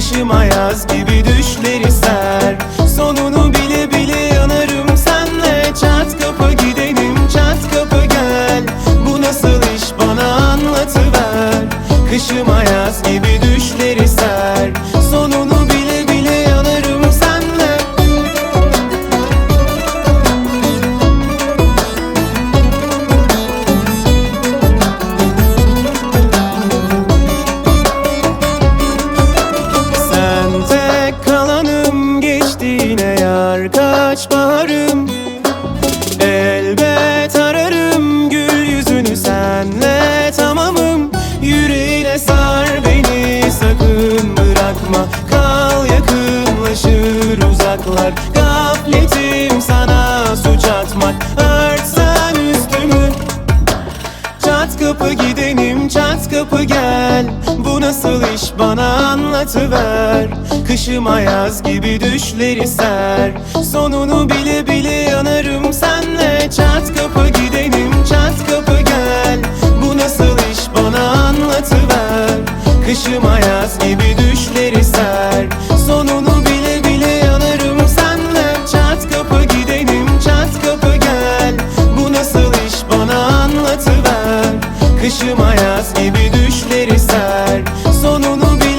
Kışım ayaz gibi düşleri ser. Sonunu bile bile yanarım senle. Çat kapı gidenim çat kapı gel. Bu nasıl iş? Bana anlatıver. Kışım ayaz gibi düşleri yar kaç baharım Elbet ararım gül yüzünü senle tamamım. Yüreğine sar beni sakın bırakma. Kal yakınlaşır uzaklar. Gafletim sana suç atmak kapı gidenim çat kapı gel. Bu nasıl iş bana anlatıver. Kışım ayaz gibi düşleri ser. Sonunu bile bile yanarım senle. Çat kapı gidenim çat kapı gel. Bu nasıl iş bana anlatıver. Kışım ayaz gibi başıma yaz gibi düşleri ser. Sonunu bir